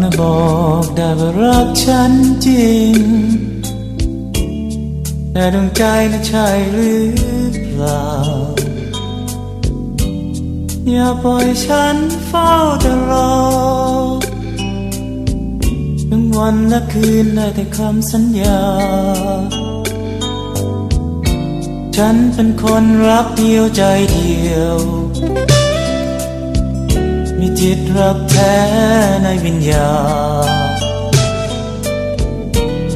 นะบอกได้ว่ารักฉันจริง แต่ดวงใจนะใช่หรือเปล่า อย่าปล่อยฉันเฝ้าแต่รอทั้งวันและคืนได้แต่คำสัญญา ฉันเป็นคนรักเดียวใจเดียว จิตรักแท้ในวิญญาณ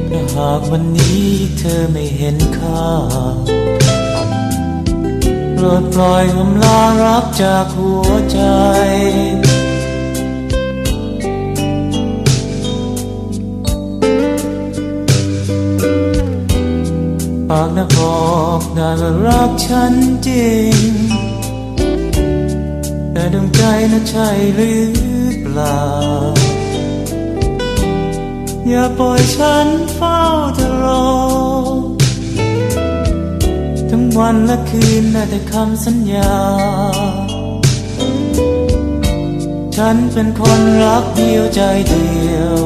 แต่หากวันนี้เธอไม่เห็นค่าโปรดปล่อยคำลารักจากหัวใจปากนะบอกได้ว่ารักฉันจริง ใจนะใช่หรือเปล่า อย่าปล่อยฉันเฝ้าแต่รอ ทั้งวันและคืนได้แต่คำสัญญา ฉันเป็นคนรักเดียวใจเดียว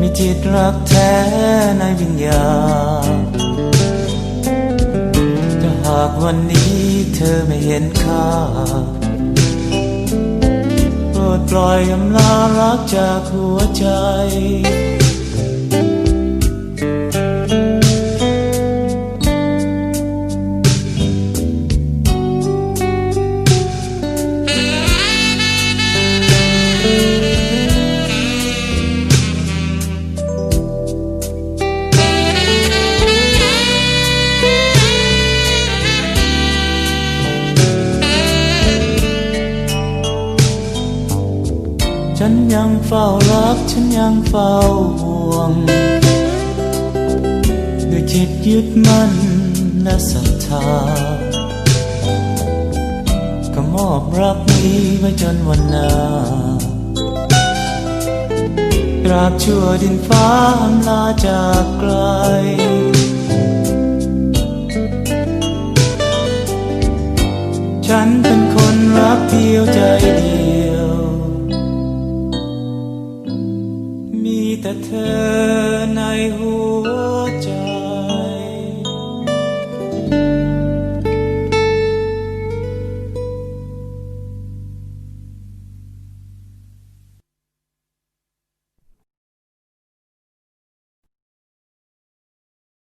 มีจิตรักแท้ในวิญญาณาหากวันนี้เธอไม่เห็นค่าโปรดปล่อยอำลารักจากหัวใจ ฉันยังเฝ้ารัก ฉันยังเฝ้าห่วง ด้วยจิตยึดมั่นและศรัทธาก็มอบรักนี้ไว้จนวันนาตราบชั่วดินฟ้าลาจากไกลฉันเป็นคนรักเดียวใจเดียว แต่เธอในหัวใจ